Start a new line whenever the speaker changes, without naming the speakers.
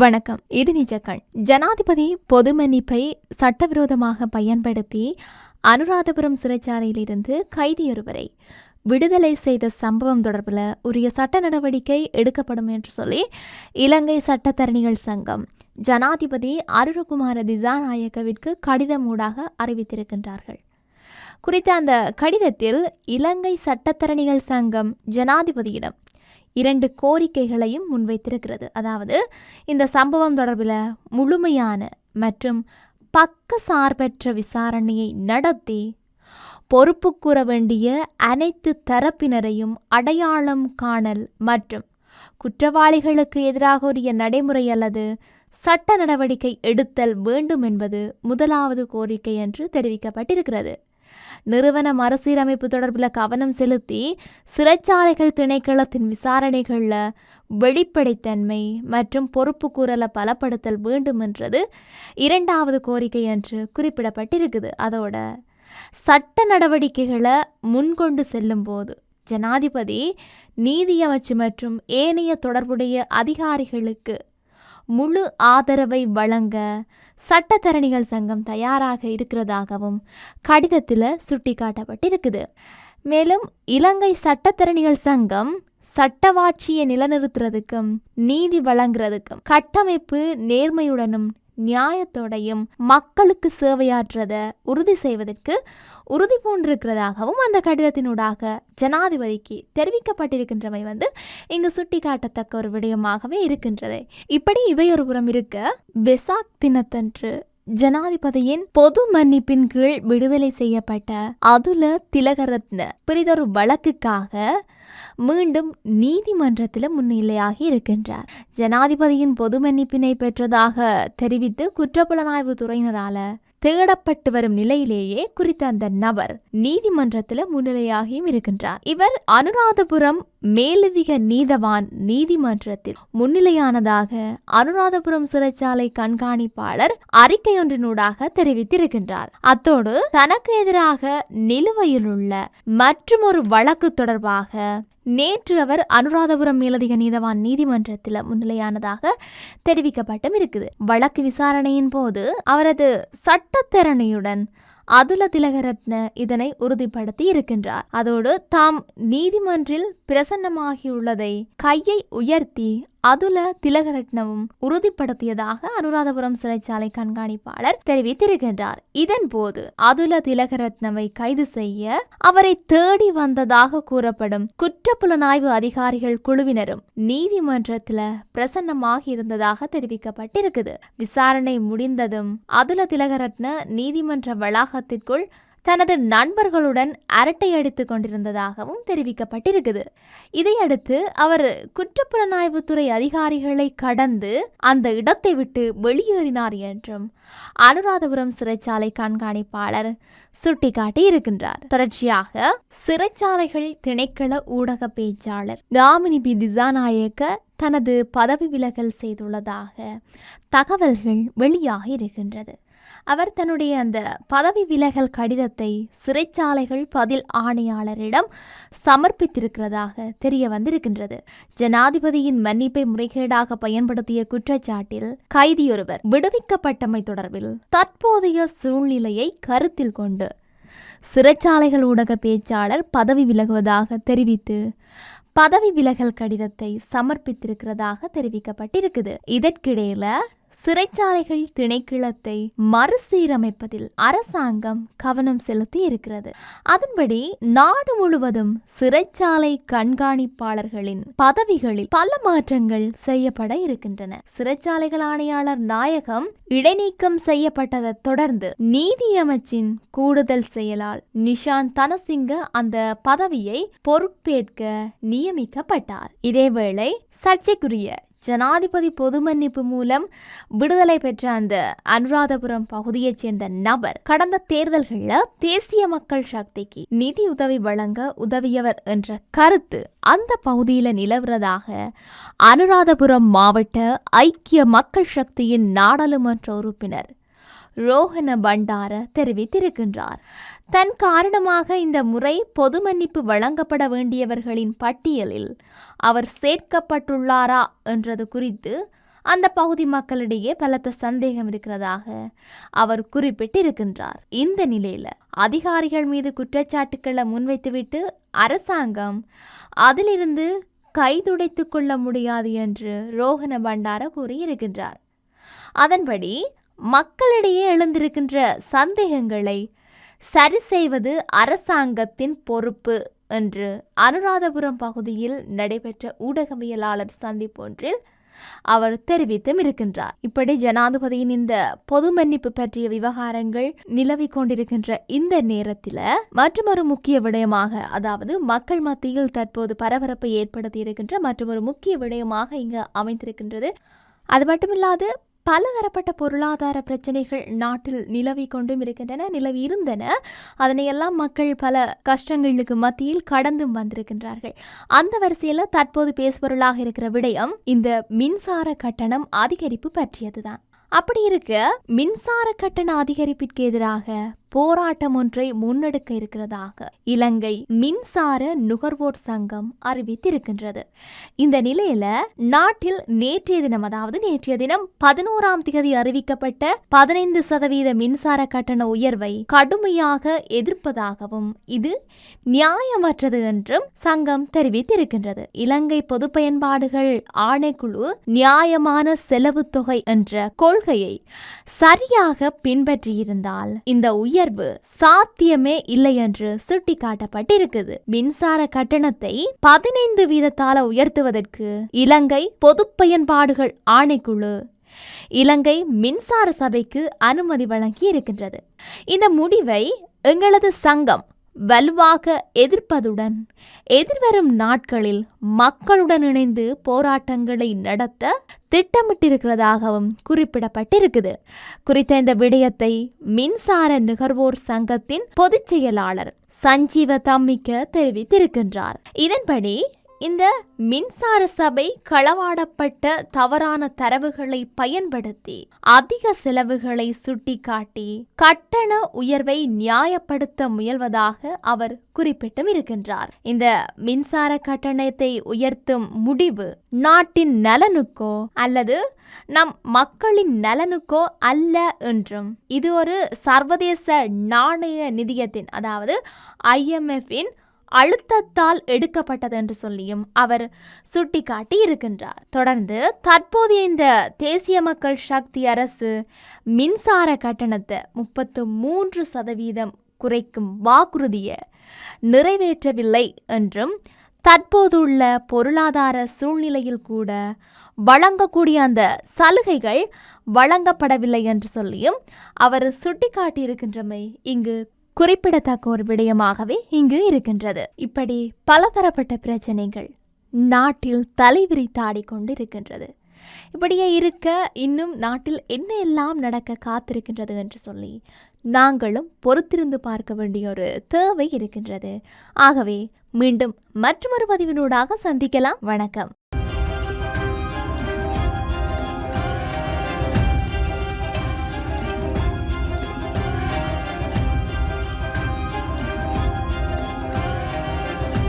வணக்கம். இது நிஜக்கண். ஜனாதிபதி பொது மன்னிப்பை சட்டவிரோதமாக பயன்படுத்தி அனுராதபுரம் சிறைச்சாலையிலிருந்து கைதியொருவரை விடுதலை செய்த சம்பவம் தொடர்பில் உரிய சட்ட நடவடிக்கை எடுக்கப்படும் என்று சொல்லி இலங்கை சட்டத்தரணிகள் சங்கம் ஜனாதிபதி அருணகுமார திசாநாயக்கவிற்கு கடிதம் ஊடாக அறிவித்திருக்கின்றார்கள். குறித்த அந்த கடிதத்தில் இலங்கை சட்டத்தரணிகள் சங்கம் ஜனாதிபதியிடம் இரண்டு கோரிக்கைகளையும் முன்வைத்திருக்கிறது. அதாவது இந்த சம்பவம் தொடர்பில் முழுமையான மற்றும் பக்க சார்பற்ற விசாரணையை நடத்தி பொறுப்பு கூற வேண்டிய அனைத்து தரப்பினரையும் அடையாளம் காணல் மற்றும் குற்றவாளிகளுக்கு எதிராக உரிய நடைமுறை அல்லது சட்ட நடவடிக்கை எடுத்தல் வேண்டும் என்பது முதலாவது கோரிக்கை என்று தெரிவிக்கப்பட்டிருக்கிறது. நிறுவன மறுசீரமைப்பு தொடர்பில் கவனம் செலுத்தி சிறைச்சாலைகள் திணைக்களத்தின் விசாரணைகளில் வெளிப்படைத்தன்மை மற்றும் பொறுப்பு கூறலை பலப்படுத்தல் வேண்டும் என்றது இரண்டாவது கோரிக்கை என்று குறிப்பிடப்பட்டிருக்குது. அதோட சட்ட நடவடிக்கைகளை முன்கொண்டு செல்லும்போது ஜனாதிபதி நீதியமைச்சு மற்றும் ஏனைய தொடர்புடைய அதிகாரிகளுக்கு முழு ஆதரவை வழங்க சட்டத்தரணிகள் சங்கம் தயாராக இருக்கிறதாகவும் கடிதத்தில் சுட்டிக்காட்டப்பட்டிருக்குது. மேலும் இலங்கை சட்டத்தரணிகள் சங்கம் சட்டவாட்சியை நிலநிறுத்துறதுக்கும் நீதி வழங்குறதுக்கும் கட்டமைப்பு நேர்மையுடனும் நியாயத்தோடையும் மக்களுக்கு சேவையாற்றத உறுதி செய்வதற்கு உறுதி பூண்டிருக்கிறதாகவும் அந்த கடிதத்தினூடாக ஜனாதிபதிக்கு தெரிவிக்கப்பட்டிருக்கின்றமை வந்து இங்கு சுட்டிக்காட்டத்தக்க ஒரு விடயமாகவே இருக்கின்றது. இப்படி இவையொரு புறம் இருக்க பெசாக் தினத்தன்று ஜனாதிபதியின் பொது மன்னிப்பின் கீழ் விடுதலை செய்யப்பட்ட அதுல திலகரத்ன பிரிதொரு வழக்குக்காக மீண்டும் நீதிமன்றத்தில் முன்னிலையாகி இருக்கின்றார். ஜனாதிபதியின் பொது மன்னிப்பினை பெற்றதாக தெரிவித்து குற்றப்புலனாய்வு துறையினரால தேடப்பட்டு வரும் நிலையிலேயே குறித்த அந்த நபர் நீதிமன்றத்தில் முன்னிலையாகியும் இருக்கின்றார். இவர் அனுராதபுரம் மேலதிக நீதவான் நீதிமன்றத்தில் முன்னிலையானதாக அனுராதபுரம் சிறைச்சாலை கண்காணிப்பாளர் அறிக்கை ஒன்றினூடாக தெரிவித்திருக்கின்றார். அத்தோடு தனக்கு எதிராக நிலுவையில் உள்ள மற்றுமொரு வழக்கு தொடர்பாக நேற்று அவர் அனுராதபுரம் மேலதிக நீதவான் நீதிமன்றத்தில் முன்னிலையானதாக தெரிவிக்கப்பட்டும் இருக்குது. வழக்கு விசாரணையின் போது அவரது சட்டத்திறனையுடன் அதுல திலகரத்ன இதனை உறுதிப்படுத்தி இருக்கின்றார். அதோடு தாம் நீதிமன்றில் பிரசன்னமாகியுள்ளதை கையை உயர்த்தி அதுல திலகரட்னவும் உறுதிப்படுத்தியதாக அனுராதபுரம் சிறைச்சாலை கண்காணிப்பாளர் தெரிவித்திருக்கின்றார். இதன் போது அதுல திலகரத்னவை கைது செய்ய அவரை தேடி வந்ததாக கூறப்படும் குற்றப்புலனாய்வு அதிகாரிகள் குழுவினரும் நீதிமன்றத்துல பிரசன்னமாகி இருந்ததாக தெரிவிக்கப்பட்டிருக்குது. விசாரணை முடிந்ததும் அதுல திலகரத்ன நீதிமன்ற வளாகத்திற்குள் தனது நண்பர்களுடன் அரட்டை அடித்து கொண்டிருந்ததாகவும் தெரிவிக்கப்பட்டிருக்குது. இதையடுத்து அவர் குற்றப்புலனாய்வுத்துறை அதிகாரிகளை கடந்து அந்த இடத்தை விட்டு வெளியேறினார் என்றும் அனுராதபுரம் சிறைச்சாலை கண்காணிப்பாளர் சுட்டிக்காட்டி இருக்கின்றார் தொடர்ச்சியாக சிறைச்சாலைகள் திணைக்கள ஊடக பேச்சாளர் காமினி பி. திசாநாயக்க தனது பதவி விலகல் செய்துள்ளதாக தகவல்கள் வெளியாகி இருக்கின்றது அவர் தன்னுடைய அந்த பதவி விலகல் கடிதத்தை சிறைச்சாலைகள் பதில் ஆணையாளரிடம் சமர்ப்பித்திருக்கிறதாக தெரிய வந்திருக்கின்றது. ஜனாதிபதியின் மன்னிப்பை முறைகேடாக பயன்படுத்திய குற்றச்சாட்டில் கைதியொருவர் விடுவிக்கப்பட்டமை தொடர்பில் தற்போதைய சூழ்நிலையை கருத்தில் கொண்டு சிறைச்சாலைகள் ஊடக பேச்சாளர் பதவி விலகுவதாக தெரிவித்து பதவி விலகல் கடிதத்தை சமர்ப்பித்திருக்கிறதாக தெரிவிக்கப்பட்டிருக்குது. இதற்கிடையில சிறைச்சாலைகள் திணைக்களத்தை மறுசீரமைப்பதில் அரசாங்கம் கவனம் செலுத்தி இருக்கிறது அதன்படி நாடு முழுவதும் சிறைச்சாலை கண்காணிப்பாளர்களின் பதவிகளில் பல மாற்றங்கள் செய்யப்பட இருக்கின்றன. சிறைச்சாலைகள் ஆணையாளர் நாயகம் இடைநீக்கம் செய்யப்பட்டதை தொடர்ந்து நீதியமைச்சின் கூடுதல் செயலால் நிஷாந்த் தனசிங்க அந்த பதவியை பொறுப்பேற்க நியமிக்கப்பட்டார். இதேவேளை சர்ச்சைக்குரிய ஜனாதிபதி பொது மன்னிப்பு மூலம் விடுதலை பெற்ற அந்த அனுராதபுரம் பகுதியைச் சேர்ந்த நபர் கடந்த தேர்தல்களில் தேசிய மக்கள் சக்திக்கு நிதி உதவி வழங்க உதவியவர் என்ற கருத்து அந்த பகுதியில் நிலவுறதாக அனுராதபுரம் மாவட்ட ஐக்கிய மக்கள் சக்தியின் நாடாளுமன்ற உறுப்பினர் ரோஹன பண்டார தெரிவித்திருக்கின்றார். தன் காரணமாக இந்த முறை பொது மன்னிப்பு வழங்கப்பட வேண்டியவர்களின் பட்டியலில் அவர் சேர்க்கப்பட்டுள்ளாரா என்றது குறித்து அந்த பகுதி மக்களிடையே பலத்த சந்தேகம் இருக்கிறதாக அவர் குறிப்பிட்டிருக்கின்றார். இந்த நிலையில அதிகாரிகள் மீது குற்றச்சாட்டுக்களை முன்வைத்துவிட்டு அரசாங்கம் அதிலிருந்து கைதுடைத்து கொள்ள முடியாது என்று ரோஹன பண்டார கூறியிருக்கின்றார். அதன்படி மக்களிடையே எழுந்திருக்கின்ற சந்தேகங்களை சரி செய்வது அரசாங்கத்தின் பொறுப்பு என்று அனுராதபுரம் பகுதியில் நடைபெற்ற ஊடகவியலாளர் சந்திப்பொன்றில் அவர் தெரிவித்தும் இருக்கின்றார். இப்படி ஜனாதிபதியின் இந்த பொது மன்னிப்பு பற்றிய விவகாரங்கள் நிலவிக் கொண்டிருக்கின்ற இந்த நேரத்தில் மற்றொரு முக்கிய விடயமாக அதாவது மக்கள் மத்தியில் தற்போது பரபரப்பை ஏற்படுத்தி இருக்கின்ற மற்றொரு முக்கிய விடயமாக இங்கு அமைந்திருக்கின்றது. அது மட்டுமில்லாது பலதரப்பட்ட பொருளாதார பிரச்சனைகள் நாட்டில் நிலவி கொண்டும் இருக்கின்றன நிலவி இருந்தன. அதனையெல்லாம் மக்கள் பல கஷ்டங்களுக்கு மத்தியில் கடந்தும் வந்திருக்கின்றார்கள். அந்த வரிசையில் தற்போது பேசுபொருளாக இருக்கிற விடயம் இந்த மின்சார கட்டணம் அதிகரிப்பு பற்றியதுதான். அப்படி இருக்க மின்சார கட்டண அதிகரிப்பிற்கு எதிராக போராட்டம் ஒன்றை முன்னெடுக்க இருக்கிறதாக இலங்கை மின்சார நுகர்வோர் சங்கம் அறிவித்திருக்கின்றது. இந்த நிலையில நாட்டில் நேற்றைய தினம் அதாவது நேற்றைய தினம் பதினோராம் தேதி அறிவிக்கப்பட்ட பதினைந்து சதவீத மின்சார கட்டண உயர்வை கடுமையாக எதிர்ப்பதாகவும் இது நியாயமற்றது என்றும் சங்கம் தெரிவித்திருக்கின்றது. இலங்கை பொது பயன்பாடுகள் ஆணைக்குழு நியாயமான செலவு தொகை என்ற கொள்கையை சரியாக பின்பற்றியிருந்தால் இந்த உயர்வு சாத்தியமே இல்லை என்று சுட்டிக்காட்டப்பட்டிருக்குது. மின்சார கட்டணத்தை பதினைந்து வீதத்தால உயர்த்துவதற்கு இலங்கை பொது பயன்பாடுகள் ஆணைக்குழு இலங்கை மின்சார சபைக்கு அனுமதி வழங்கி இருக்கின்றது இந்த முடிவை எங்களது சங்கம் வலுவாக எதிர்ப்பதுடன் எதிர்வரும் நாட்களில் மக்களுடன் இணைந்து போராட்டங்களை நடத்த திட்டமிட்டிருக்கிறதாகவும் குறிப்பிடப்பட்டிருக்குது. குறித்த இந்த விடயத்தை மின்சார நுகர்வோர் சங்கத்தின் பொதுச் செயலாளர் சஞ்சீவ தம்மிக்க தெரிவித்திருக்கின்றார். இதன்படி இந்த மின்சார சபை களவாடப்பட்ட தவறான தரவுகளை பயன்படுத்தி அதிக செலவுகளை சுட்டிக்காட்டி கட்டண உயர்வை நியாயப்படுத்த முயல்வதாக அவர் குறிப்பிட்டும் இருக்கின்றார் இந்த மின்சார கட்டணத்தை உயர்த்தும் முடிவு நாட்டின் நலனுக்கோ அல்லது நம் மக்களின் நலனுக்கோ அல்ல என்றும் இது ஒரு சர்வதேச நாணய நிதியத்தின் அதாவது ஐஎம்எஃப்பின் அழுத்தத்தால் எடுக்கப்பட்டது என்று சொல்லியும் அவர் சுட்டிக்காட்டி இருக்கின்றார். தொடர்ந்து தற்போதைய இந்த தேசிய மக்கள் சக்தி அரசு மின்சார கட்டணத்தை முப்பத்து மூன்று சதவீதம் குறைக்கும் வாக்குறுதியை நிறைவேற்றவில்லை என்றும் தற்போதுள்ள பொருளாதார சூழ்நிலையில் கூட வழங்கக்கூடிய அந்த சலுகைகள் வழங்கப்படவில்லை என்று சொல்லியும் அவர் சுட்டிக்காட்டியிருக்கின்றமை இங்கு குறிப்பிடத்தக்க ஒரு விடயமாகவே இங்கு இருக்கின்றது. இப்படி பலதரப்பட்ட பிரச்சனைகள் நாட்டில் தலைவிரித்தாடி கொண்டு இருக்கின்றது இப்படியே இருக்க இன்னும் நாட்டில் என்ன எல்லாம் நடக்க காத்திருக்கின்றது என்று சொல்லி நாங்களும் பொறுத்திருந்து பார்க்க வேண்டிய ஒரு தேவை இருக்கின்றது. ஆகவே மீண்டும் மற்றொரு பதிவினூடாக சந்திக்கலாம். வணக்கம்.